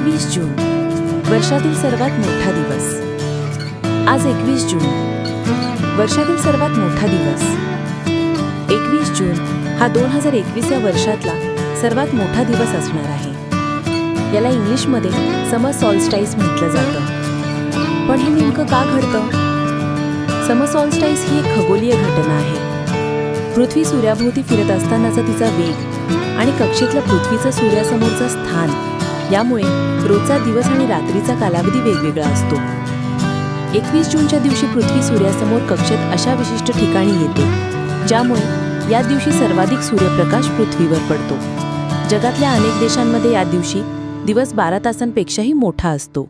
एकवीस जून वर्षातील सर्वात मोठा दिवस. आज एकवीस जून वर्षातील सर्वात मोठा दिवस. एकवीस जून हा दोन हजार एकवीस या वर्षातला सर्वात मोठा दिवस असणार आहे. याला इंग्लिशमध्ये समर सॉल्स्टाईस म्हटलं जातं. पण हे नेमकं का घडतं? समर सॉल्स्टाईस ही एक खगोलीय घटना आहे. पृथ्वी सूर्याभोवती फिरत असतानाचा तिचा वेग आणि कक्षेतल्या पृथ्वीचं सूर्यासमोरचं स्थान यामुळे रोजचा दिवस आणि रात्रीचा कालावधी वेगवेगळा असतो. एकवीस जूनच्या दिवशी पृथ्वी सूर्यासमोर कक्षेत अशा विशिष्ट ठिकाणी येते ज्यामुळे या दिवशी सर्वाधिक सूर्यप्रकाश पृथ्वीवर पडतो. जगातल्या अनेक देशांमध्ये या दिवशी दिवस बारा तासांपेक्षाही मोठा असतो.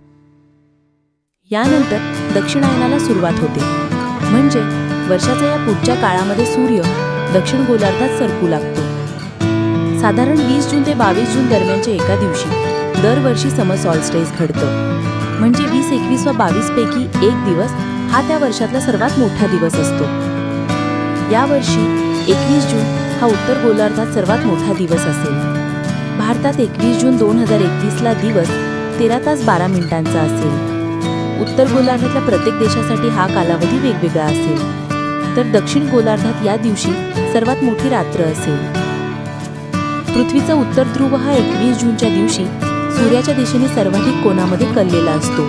यानंतर दक्षिणायनाला सुरुवात होते. म्हणजे वर्षाच्या या पुढच्या काळामध्ये सूर्य दक्षिण गोलार्धात सरकू लागतो. साधारण वीस जून ते बावीस जून दरम्यानच्या एका दिवशी दरवर्षी समर सॉल्स्टेज घडतं. म्हणजे वीस एकवीस व बावीस पैकी एक दिवस हा त्या वर्षातला सर्वात मोठा दिवस असतो. यावर्षी एकवीस जून हा उत्तर गोलार्धात सर्वात मोठा दिवस असेल. भारतात एकवीस जून दोन हजार एकवीसला दिवस तेरा तास बारा मिनिटांचा असेल. उत्तर गोलार्धातल्या प्रत्येक देशासाठी हा कालावधी वेगवेगळा असेल. तर दक्षिण गोलार्धात या दिवशी सर्वात मोठी रात्र असेल. पृथ्वीचा उत्तर ध्रुव हा एकवीस जूनच्या दिवशी सूर्याच्या दिशेने सर्वाधिक कोणामध्ये कललेला असतो.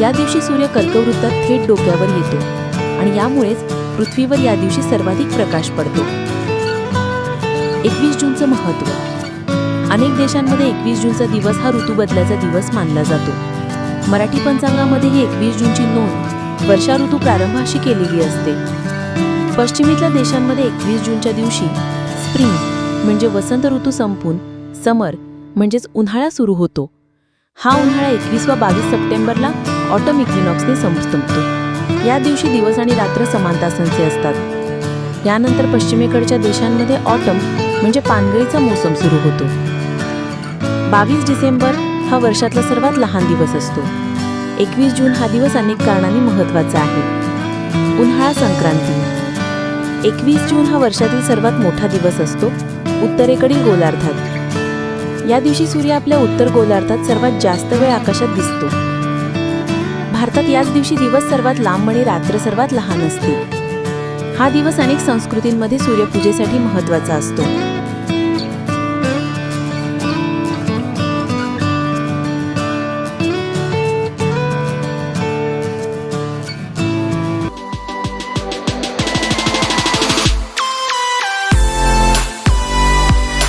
या दिवशी सूर्य कर्कवृत्तात थेट डोक्यावर येतो आणि यामुळेच पृथ्वीवर या दिवशी सर्वाधिक प्रकाश पडतो. एकवीस जूनचं महत्त्व. अनेक देशांमध्ये एकवीस जूनचा दिवस हा ऋतू बदलाचा दिवस मानला जातो. मराठी पंचांगामध्ये ही एकवीस जूनची नोंद वर्षा ऋतू प्रारंभाशी केलेली असते. पश्चिमेतल्या देशांमध्ये एकवीस जूनच्या दिवशी स्प्रिंग म्हणजे वसंत ऋतू संपून समर म्हणजेच उन्हाळा सुरू होतो. हा उन्हाळा एकवीस व बावीस सप्टेंबरला ऑटम इक्विनॉक्सने संपतो. या दिवशी दिवस आणि रात्र समान तासांचे असतात. यानंतर पश्चिमेकडच्या देशांमध्ये ऑटम म्हणजे पानगळीचा मोसम सुरू होतो. बावीस डिसेंबर हा वर्षातला सर्वात लहान दिवस असतो. एकवीस जून हा दिवस अनेक कारणांनी महत्त्वाचा आहे. उन्हाळा संक्रांती. एकवीस जून हा वर्षातील सर्वात मोठा दिवस असतो. उत्तरेकडील गोलार्धात. या दिवशी सूर्य आपल्या उत्तर गोलार्धात सर्वात जास्त वेळ आकाशात दिसतो. भारतात याच दिवशी दिवस सर्वात लांब आणि रात्र सर्वात लहान असते. हा दिवस अनेक संस्कृतींमध्ये सूर्यपूजेसाठी महत्त्वाचा असतो.